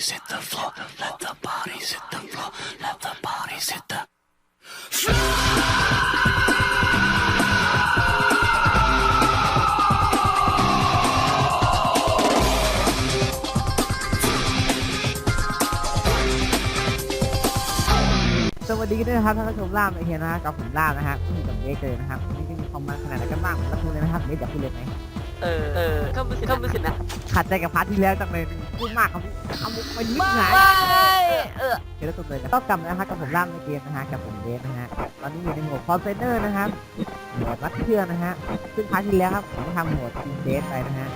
bodies hit the floor. Let the bodies hit the floor. Let the bodies hit the สวัสดีด้วยนะครับท่านผู้ชมล่ามไอเฮียนะฮะกับผมล่ามนะฮะคุณกับเบสเลยนะครับวันนี่จะมีคอมเมนต์ขนาดไหนกันบ้างรับดูเลยนะครับเบสอยากพูดเลยไหม เออเออก็รู้สึกก็รู้สึกนะขัดใจกับพาร์ทที่แล้วจังเลยพูดมากครับเอามุกไปนิดหน่อยเออเดี๋ยวเราสุดเลยนะต้องกลับนะฮะกับผมล่ามในเกมนะฮะกับผมเบสนะฮะตอนนี้อยู่ในโหมดคอร์เซนเนอร์นะครับโหมดรัดเชื่อนะฮะซึ่งพาร์ทที่แล้วครับผมทำโหมดทีมเบสไปนะฮะ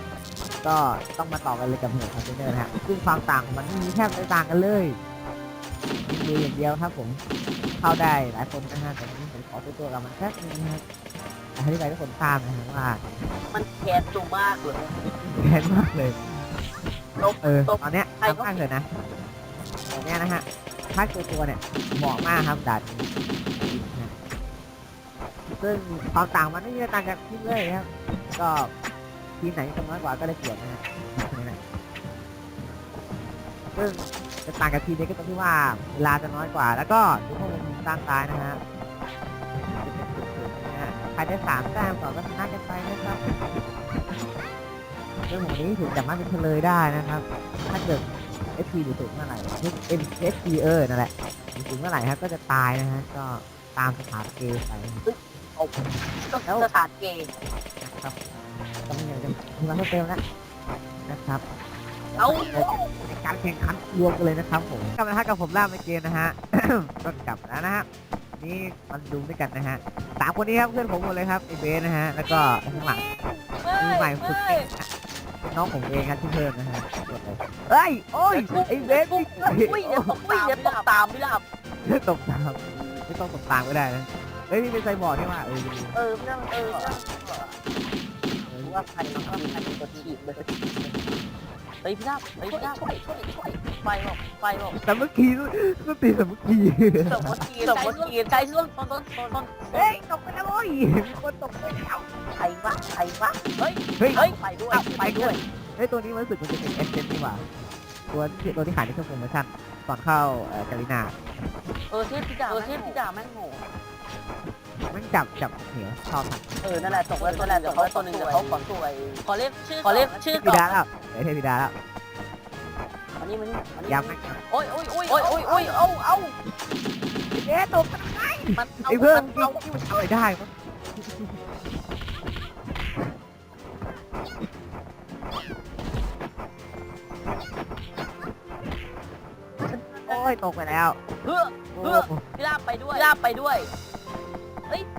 ก็ต้องมาต่อกันเลยกับโหมดคอร์เซนเนอร์นะฮะซึ่งความต่างมันไม่มีแทบไม่ต่างกันเลยมีอย่างเดียวครับผมเข้าได้หลายคนนะฮะแต่วันนี้ผมขอตัวตัวกับมันแค่นึงนะครับ ให้ทุกทุกคนทราบนะฮะว่ามันแคสตูมากเลยแค้นมากเลยตบเออตบตอนเนี้ยใครก็ทำมากเลยนะตอนเนี้ยนะฮะภาคตัวตัวเนี่ยเหมาะมากครับดัดนะซึ่งความต่างมันไม่มีอะไรต่างจากทีมเลยครับ ก็ทีมไหนจำนวนกว่าก็ได้เปรียบนะฮะนี่แหละซึ่งจะต่างกับทีมนี้ก็ตรงที่ว่าเวลาจะน้อยกว่า แล้วก็ดูข้อมูลด้านซ้ายนะฮะ นะฮะใครได้สามแต้มก่อนก็ชนะกันไปนะครับเรื่องของนี้ถูกจับมาเป็นเฉลยได้นะครับ ถ้าเกิด SP อยู่สูงเมื่อไหร่ SP เออนั่นแหละอยู่สูงเมื่อไหร่ครับก็จะตายนะฮะก็ตามสถานเกย์ไปแล้วสถานเกย์นะครับก็ไม่อยากจะมีมาเพิ่มเติมแล้วนะครับเอาในการแข่งขันรวมกันเลยนะครับผมกลับมาฮะกับผมล่ามในเกมนะฮะก็กลับแล้วนะฮะ นี่มันดูด้วยกันนะฮะสามคนนี้ครับเพื่อนผมหมดเลยครับไอเบสนะฮะแล้วก็ข้างหลังมือใหม่ฝึกเต้นนะเป็นน้องผมเองครับที่เพิ่มนะฮะกดเลยเอ้ยโอ้ยไอ้เบสอุ้ยอุ้ยเดี๋ยวตกอุ้ยเดี๋ยวตกตามไม่หลับไม่ตกตามไม่ต้องตกตามก็ได้นะเฮ้ยนี่เป็นไซบอร์ดนี่ว่าเออเออไม่ต้องเออว่าใครว่าใครตัวถีบเลย เฮ้ยพี่ลาบเฮ้ยพี่ลาบช่วยช่วยช่วยไฟบอกไฟบอกสามัคคีสตีสามัคคีสมมติสมมติใจส้นต้นต้นต้นเฮ้ยตกไปแล้วโว้ยมีคนตกไปแล้วใครวะใครวะเฮ้ยเฮ้ยเฮ้ยไปด้วยไปด้วยเฮ้ยตัวนี้มันรู้สึกมันจะเป็นเอสเซนนี่หว่าตัวที่ตัวที่ขายในช่วงโปรโมชั่นก่อนเข้าเอ่อการีนาเออเทพพิจาเออเทพพิจาแม่งโง่มันจับจับเหนียวชอบทันเออนั่นแหละตกแล้วนั่นแหละตกแล้วตัวหนึ่งเดี๋ยวเขาขอสวยขอเรียกชื่อขอเรียกชื่อเทพิก่อน ดาแล้วเฮ้ยเทพิดาแล้วอันนี้มันอันนี้ย้ำนะโอ้ยโอ้ยโอ้ยโอ้ยโอ้ยโอ้ยเอาเอาเอ๊ะตกไปมันเอาไอ้เพิ่มมันเอาเอาที่มันทำอะไรได้วะโอ้ยตกไปแล้วเพื่อโอ้เพื่อพี่ลาบไปด้วยพี่ลาบไปด้วย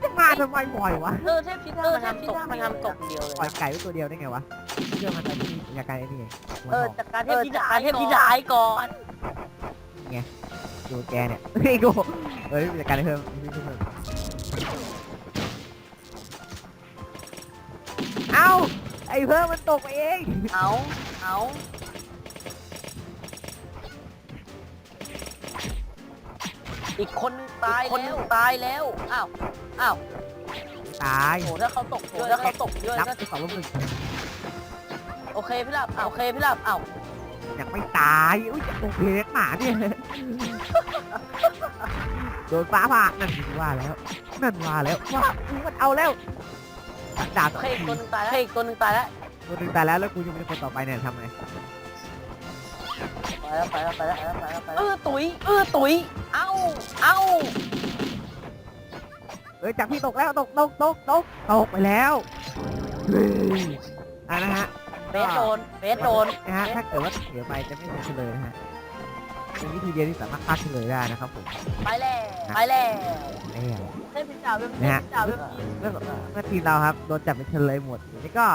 จะมาทำไมบ่อยวะเออเทพพิจามันทำตกมันทำตกเดียวเลยปล่อยไก่ไว้ตัวเดียวได้ไงวะเชื่อมันไปที่ยาการไอ้นี่ไงเออจัดการเทพพิจาเทพพิจาให้ก่อนดูแกเนี่ยเฮ้ยกูเฮ้ยยาการเพิ่มเพิ่มเอ้าไอ้เพิ่มมันตกไปเอง เอาเอา อีกคนนึงตายแล้วตายแล้ว อ้าว อ้าว ตายโหถ้าเขาตกด้วยถ้าเขาตกด้วยนับก็ไปสองลูกหนึ่งโอเคพี่ลาบโอเคพี่ลาบอ้าวยังไม่ตายอุ้ยจะตกเพลกหมาเนี่ยโดนฟ้าผ่านั่นว่าแล้ว นั่นว่าแล้วว่ากูมันเอาแล้วดาบโอเคอีกตัวหนึงตายแล้วโอเคอีกตัวหนึงตายแล้ว ตัวหนึงตายแล้วแล้วกูยังเป็นคนต่อไปเนี่ยทำไง ไปแล้วไปแล้วไปแล้วไปแล้วไปแล้วเออตุ๋ยเออตุ๋ยเอ้าเอ้าเอ้ยจากพี่ตกแล้วตกตกตกตกตกไปแล้วเฮ้ยอะนะฮะ เบสโดนเบสโดน นะฮะถ้าเกิดว่าเสียไปจะไม่เป็นเฉลยนะฮะเป็นวิธีเดียวที่สามารถคาดเฉลยได้นะครับผมไปแล้วไปแล้วแน่เทพพิจารณ์เว็บนะฮะ พิจารณ์เว็บเมื่อเมื่อทีมเราครับโดนจับเป็นเฉลยหมดนี่ก็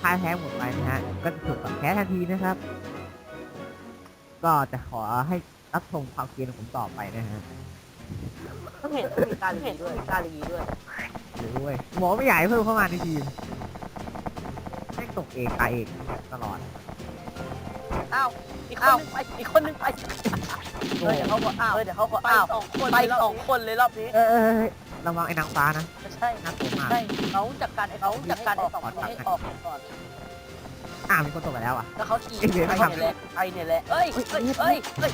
พ่ายแพ้หมดไปนะฮะก็จะถูกปรับแพ้ทันทีนะครับ ก็จะขอให้รับชมความเกรียนของผมต่อไปนะฮะเพิ่งเห็นเพิ่งมีการลีด้วยการลีด้วยหรือเว้ยหมอไม่อยากให้เพิ่มเข้ามาในทีมแม่งตกเองตายเองตลอด อ้าวอีกคนนึงไปอีกคนนึงไปเออเดี๋ยวเขาก็อ้าวเออเดี๋ยวเขาก็อ้าวไปสองคนเลยรอบนี้เออเออเออระวังไอ้นางฟ้านะใช่น่ากลัวมากใช่เขาจัดการไอ้เขาจัดการไอ้สองคนให้ออกก่อน อ้าวมีคนตกไปแล้วอะก็เขาขี่เอ้ยเดี๋ยวไอไม่เนี่ยทำแหละไอเนี่ยแหละเอ้ยเอ้ยเอ้ยเอ้ย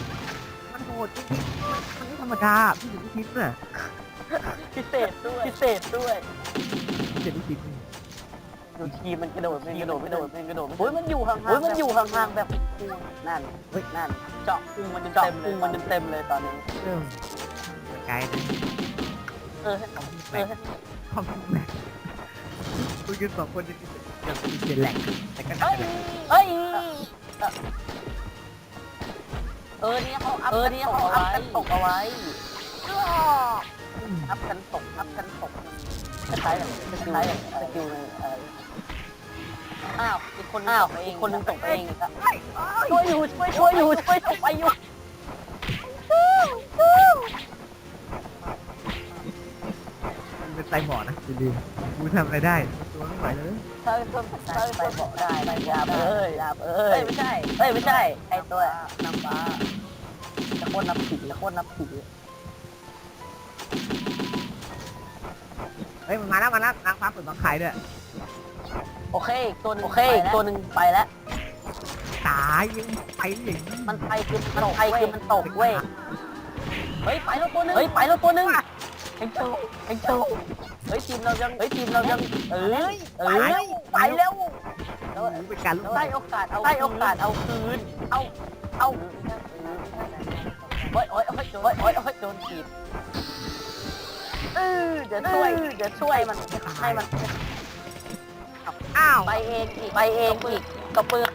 มันโหดจริงๆมันไม่ธรรมดาพี่ถึงลูกชิ้นน่ะพิเศษด้วยพิเศษด้วยพี่ถึงลูกชิ้นดูทีมมันกระโดดมันกระโดดมันกระโดดมันกระโดดโอ้ยมันอยู่ห่างๆโอ้ยมันอยู่ห่างๆแบบคูนั่นเฮ้ยนั่นเจาะพุงมันเจาะพุงมันเต็มๆเลยตอนนี้เริ่มไกลนะเออคอมพิวเอเตออร์คอมพิวเตอร์คุยกันสองคนจะ ยังเป็นแหลกแต่ก็เอ้ยเอ้ยเออเนี่ยเขาเออเนี่ยเขาอัพกันตกเอาไว้อัพกันตกอัพกันตกคล้ายๆแบบคล้ายๆแบบสกิลในอะไรอ้าวอีกคนอ้าวอีกคนนึงตกเองช่วยอยู่ช่วยช่วยอยู่ช่วยตกไปอยู่มันเป็นไตหมอนะจริงๆกูทำอะไรได้ ตัวไม่ไหวเลยถ้าเพิ่มถ้าเพิ่มบอกได้ไปยาบเอ้ยยาบเอ้ยไม่ใช่เอ้ยไม่ใช่ไอตัวน้ำฟ้าจะโคตรนับผีจะโคตรนับผีเฮ้ยมันมาแล้วมาแล้วนางฟ้าเปิดบังคายด้วยโอเคอีกตัวหนึงโอเคอีกตัวหนึ่งไปแล้ว ตายยังไปย่างมันไปคือมันไปคือมันตกเว้ย เฮ้ยไปแล้วตัวหนึงเฮ้ยไปแล้วตัวหนึงไอ้โตไอ้โต เฮ้ยทีมเรายังเฮ้ยทีมเรายังเออเออไปแล้วแล้วเป็นการลูกได้โอกาสเอาได้โอกาสเอาคืนเอาเอาโอ้ยโอ้ยโอ้ยโอ้ยโอ้ยโอ้ยโดนถีบเออเดี๋ยวช่วยเดี๋ยวช่วยมันให้มันอ้าวไปเองอีกไปเองอีกกระเปือก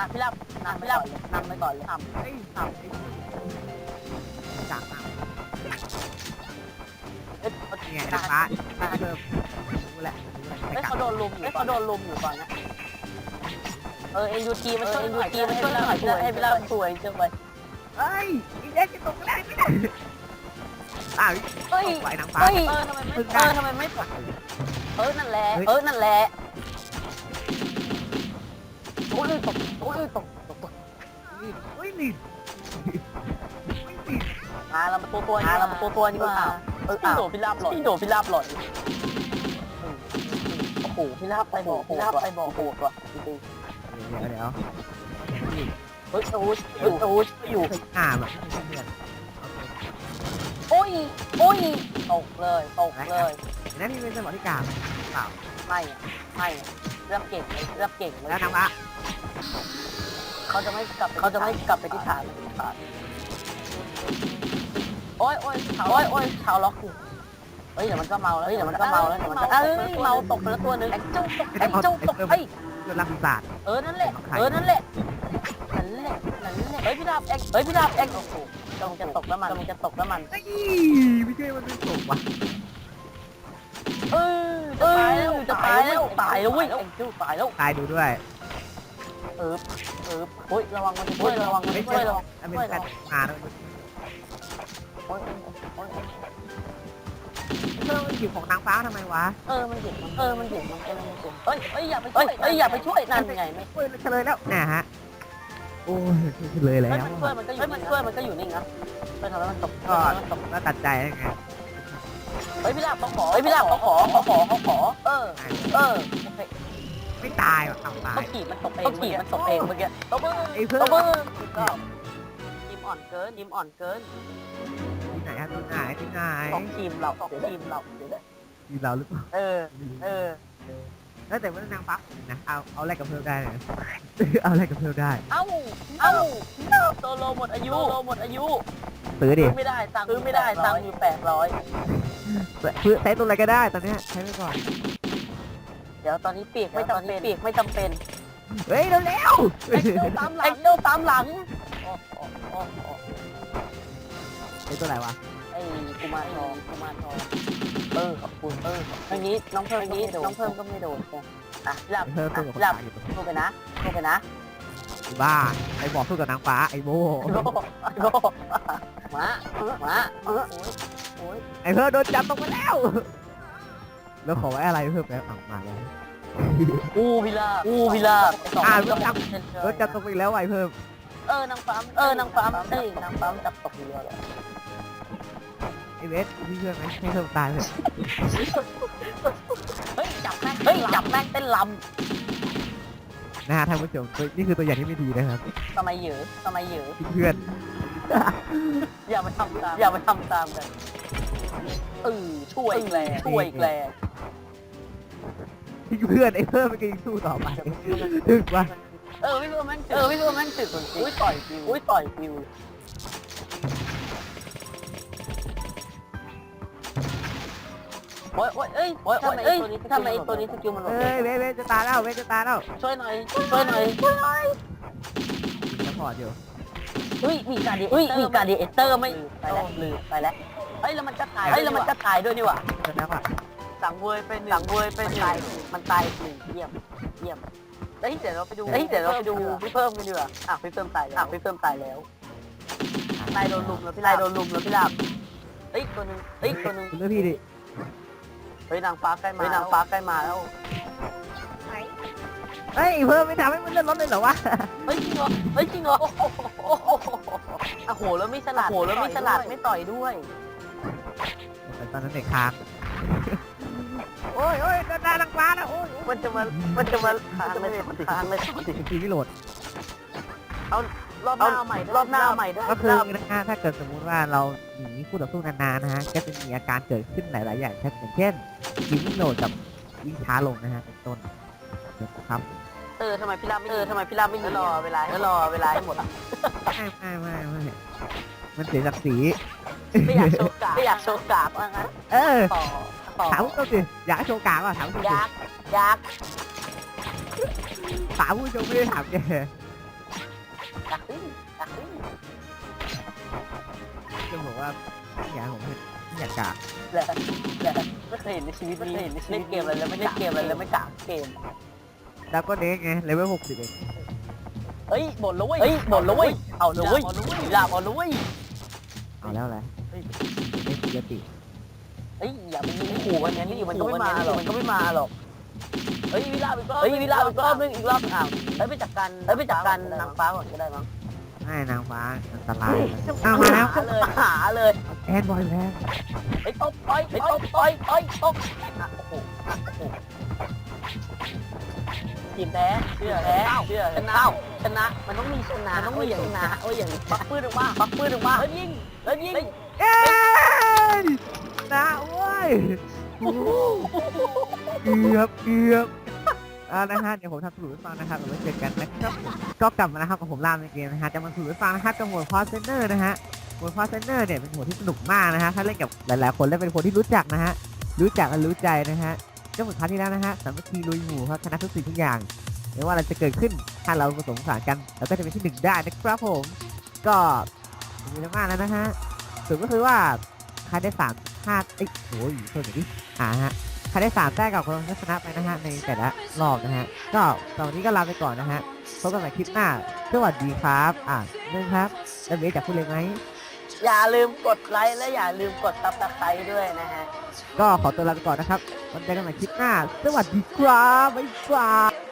อะพี่รับนำพี่รับนำไปก่อนเลยทำเฮ้ยสามไอ้จากสามเอ้ยนี่ไงนะฟ้าฟ้าเริ่มรู้แหละเอ้ยเขาโดนลุมอยู่เขาโดนลุมอยู่ก่อนนะเออเอ็นยูทีมันช่วยเอ็นยูทีมันช่วยหน่อยช่วยให้พี่รับสวยจังเลยเฮ้ยอีเด็กจะตกไม่ได้ไม่ได้อ้าวเฮ้ยไหวนางฟ้าเออทำไมไม่เออทำไมไม่เออนั่นแหละเออนั่นแหละ อ้ยตกโอ้ยตกตกตกเฮ้ยนี่ไม่ติดมาเรามาตัวตัวมาเรามาตัวตัวนี่มาเออพี่โดพี่ลาบหล่อยพี่โดพี่ลาบหล่อยโอ้โหพี่ลาบไปบอกพี่ลาบไปบอกโหดว่ะจริงเดี๋ยวเดี๋ยวเฮ้ยโอ้ยอยู่โอ้ยอยู่อ่าแบบไม่เพื่อนโอ้ยโอ้ยตกเลยตกเลยนั่นนี่เป็นสมอธิการเปล่า ไม่อะไม่อะเริ่มเก่งเลยเริ่มเก่งเลยแล้วนางฟ้าเขาจะไม่กลับเขาจะไม่กลับไปที่ฐานโอ้ยโอ้ยเขาโอ้ยโอ้ยเขาล็อกอยู่เฮ้ยเดี๋ยวมันก็เมาแล้วเฮ้ยเดี๋ยวมันก็เมาแล้วเดี๋ยวมันก็เอ้ยเมาตกไปแล้วตัวนึงไอ้เจ้าตกไอ้เจ้าตกเฮ้ยจนรับปีศาจเออ นั่นแหละ เออ นั่นแหละ นั่นแหละ นั่นแหละ เฮ้ย พี่ดาบเอ็กเฮ้ย พี่ดาบเอ็กโอ้โหกำลังจะตกแล้วมันกำลังจะตกแล้วมันไอ้ไม่ใช่มันเป็นศพว่ะ เออเออจะตายแล้วตายแล้วเว้ยไอ้เจ้าตายแล้วตายดูด้วยเออเออโอ้ยระวังมันโอ้ยระวังมันไม่โอ้ใช่ยระวังอันเป็นการมาแล้วโอ้ยโอ้ยเพิ่มหยิบของนางฟ้าทำไมวะเออมันหยุดมันเออมันหยุดมันเออมันหยุดเฮ้ยเฮ้ยอย่าไปช่วยเฮ้ยอย่าไปช่วยนั่นไงไม่เฮ้ยเฉลยแล้วนะฮะโอ้ยเฉลยแล้เฮ้ยวมันช่วยมันก็อยู่มันช่วยมันก็อยู่นิ่งนะเฮ้ยทำไมมันตกก็มันตกแล้วตัดใจได้ไง เฮ้ยพี่ลาบเขาขอเฮ้ยพี่ลาบเขาขอเขาขอเขาขอ เออ เออโอเคไม่ตายว่ะเอาตายเขาขี่มันตกเองเขาขี่มันตกเองเมื่อกี้ตบมือไอ้เพิ่ตมบมือก็ทีมอ่อนเกินทีมอ่อนเกินที่ไหนครับที่ไหนที่ไหนของทีมเราของทีมเราเดี๋ยวนะทีเราหรือเปล่าเออ เออแล้วแต่ว่านางฟ้านะเอาเอาอะไรกับเพิ่มได้นะเอาอะไรกับเพิ่มได้เอ้า เอ้าโซโลหมดอายุโซโลหมดอายุ ซื้อดิซื้อไม่ได้ตังค์ซื้อไม่ได้ตังค์อยู่แปดร้อย ซื้อใช้ตัวอะไรก็ได้ตอนเนี้ยใช้ไปก่อน เดี๋ยวตอนนี้เปียกไม่จำเป็นเปียกไม่จำเป็นเฮ้ยเร็วไอ้เจ้าตามหลังไอ้เจ้าตามหลังโอ้โอ้โอ้โอ้ๆไอ้ตัวอะไรวะไอ้กุมารทองกุมารทองเออขอบคุณเอออันนี้น้องเพิ่มนี้น้องเพิ่มก็ไม่โดนอะหลับเพิ่มตัวกับคนหลับตายอยู่ตรงโทรไปนะโทรไปนะบ้าไอ้บอกสู้กับนางฟ้าไอ้โบไอ้โบไอ้โบมามาเออโอ้ย ไอ้เพิ่มโดนจับตรงมาแล้ว แล้วขอไว้อะไรเพิ่มแล้วเอามาแล้วโอูพิลาบอูพิลาบอ่านรถจับรถจับตกไปอีกแล้วไวเพิ่มเออนางฟ้าเออนางฟ้าเอ้ยนางฟ้าจับตกเรือเลยไอเวสพี่เชื่อไหมให้เพิ่มตายเลยเฮ้ยจับแม่งเฮ้ยจับแม่งเต้นลนะฮะท่านผู้ชมตัวนี่คือตัวอย่างที่ไม่ดีนะครับำทำไมเหยือทำไมเหยือเพื่อนอย่ามาทำตามอย่ามาทำตามกัน เออช่วยอีกแล้วช่วยอีกแล้วที่เพื่อนไอ้เพิ่มมันก็ยังสู้ต่อไปถึกว่าเออพี่เพื่อนแม่งเออพี่เพื่อนแม่งถึกจริงอุ้ยต่อยฟิวอุ้ยต่อยฟิวโอ้ยโอ้ยเอ้ยโอ้ยโอ้ยเอ้ยทำไมตัวนี้สกิลมันหลบเอ้ยเวสเวสจะตายแล้วเวสจะตายแล้วช่วยหน่อยช่วยหน่อยช่วยหน่อยซัพพอร์ตอยู่เฮ้ยมีการดีเฮ้ยมีการดีเอเตอร์ไม่ไปแล้วลืมไปแล้วเฮ้ยแล้วมันจะตายเฮ้ยแล้วมันจะตายด้วยนี่หว่าชนะว่ะสั่งเวยเป็นสั่งเวยเป็นตายมันตายหนึ่งเยี่ยมเยี่ยมเฮ้ยเดี๋ยวเราไปดูเฮ้ยเดี๋ยวเราไปดูพี่เพิ่มกันดีกว่าอะพี่เพิ่มตายแล้วอะพี่เพิ่มตายแล้วตายโดนลุมแล้วพี่ลาบโดนลุมแล้วพี่ลาบเฮ้ยตัวนึงเฮ้ยตัวนึงคุณเลือกพี่ดิเฮ้ยนางฟ้าใกล้มาเฮ้ยนางฟ้าใกล้มาแล้วเฮ้ยเพิ่มไม่ทำให้มันเลื่อนรถเลยเหรอวะเฮ้ยจริงเหรอเฮ้ยจริงเหรอโอ้โหโอ้โหแล้วไม่ฉลาดโอ้โหแล้วไม่ฉลาดไม่ต่อยด้วย แต่ตอนนั้นเด็กค้างโอ้ยโอ้ยเดินหน้าลังฟ้าแล้วโอ้ยมันจะมามันจะมาค้างเลยค้างเลยติดทีไม่โหลดรอบหน้าเอาใหม่รอบหน้าเอาใหม่ได้ก็คือนะฮะถ้าเกิดสมมุติว่าเราหนีคู่ต่อสู้นานๆนะฮะก็จะมีอาการเกิดขึ้นหลายๆอย่างเช่นอย่างเช่นยิงไม่โหลดกับวิ่งช้าลงนะฮะเป็นต้นนะครับเออทำไมพี่ลาบไม่เออทำไมพี่ลาบไม่รอเวลาแล้วรอเวลาให้หมดอะไม่ไม่ไม่ไม่มันเสียศักดิ์ศรี ไม่อยากโชว์กาบไม่อยากโชว์กาบว่างั้นเออ ต่อต่อถามผู้ชมสิอยากให้โชว์กลางป่ะถามผู้ชมสิยักษ์ยักษ์ถามผู้ชมไม่ได้ถามแกยักษ์อื้อยักษ์อื้อจะบอกว่าอยากให้ผมเป็นอยากกะแหละแหละไม่เคยเห็นในชีวิตนี้เล่นเกมอะไรแล้วไม่เล่นเกมอะไรแล้วไม่กะเกมแล้วก็เด็กไงเลเวลหกสิบเองเฮ้ยบ่นแล้วเว้ยเฮ้ยบ่นแล้วเว้ยเอาแล้วเว้ยลาบเอาแล้วเว้ยเอาแล้วอะไรเฮ้ ยไม่ปกติเฮ้ยอย่าไปยิงขู่มันงั้นนี่มันก็ไม่มาหรอกมันก็ไม่มาหรอกเฮ้ยวิลาบอีกรอบเฮ้ยวิลาบอีกรอบนึงอีกรอบอ้าวเฮ้ยไปจัดการเฮ้ยไปจัดการนางฟ้าก่อนก็ได้มั้งไม่นางฟ้าอันตรายเอามาแล้วหาเลยหาเลยแอนบอยแลนด์ไอ้ตบต่อยไอ้ตบต่อยต่อยตบอะโอ้โหโอ้โหทีมแพ้เชื่อแพ้เชื่อชนะชนะ มันต้องมีชนะมันต้องมีชนะโอ้ยอย่างปักปืนออกมาปักปืนออกมาแล้วยิงแล้วยิงเอ้ ยนะโว้ยเกือบเกือบอ่านะฮะเดี๋ยวผมทำสรุปให้ฟังนะครับเดี๋ยวไว้เจอกันนะครับก็กลับมานะครับกับผมรามในเกมนะฮะจะมาสรุปให้ฟังนะครับกับหมวดพอเซนเนอร์นะฮะหมวดพอเซนเนอร์เนี่ยเป็นหมวดที่สนุกมากนะฮะถ้าเล่นกับหลายๆ คนและเป็นคนที่รู้จักนะฮะรู้จักและรู้ใจนะฮะก็เหมือนครั้งที่แล้วนะฮะสามัคคีลุยหมู่ครับชนะทุกสิ่งทุกอย่างไม่ว่าอะไรจะเกิดขึ้นถ้าเราผสมผสานกันเราก็จะเป็นที่หนึ่งได้นะครับผม ก็มีมากแล้วนะฮะสุดก็คือว่า ใครได้สามห้าเอ้ยโอ้ยเพิ่มหน่อยดิหาฮะใครได้สามแต้มกับคนที่ชนะไปนะฮะในแต่ละรอบนะฮะก็ตอนนี้ก็ลาไปก่อนนะฮะพบกันใหม่คลิปหน้าสวัสดีครับ อะหนึ่งครับแล้วเบสจากพูดเลยไหมอย่าลืมกดไลค์และอย่าลืมกดซับสไครต์ด้วยนะฮะก็ขอตัวลาไปก่อนนะครับวันเจอกันใหม่คลิปหน้า สวัสดีครับบ๊ายบาย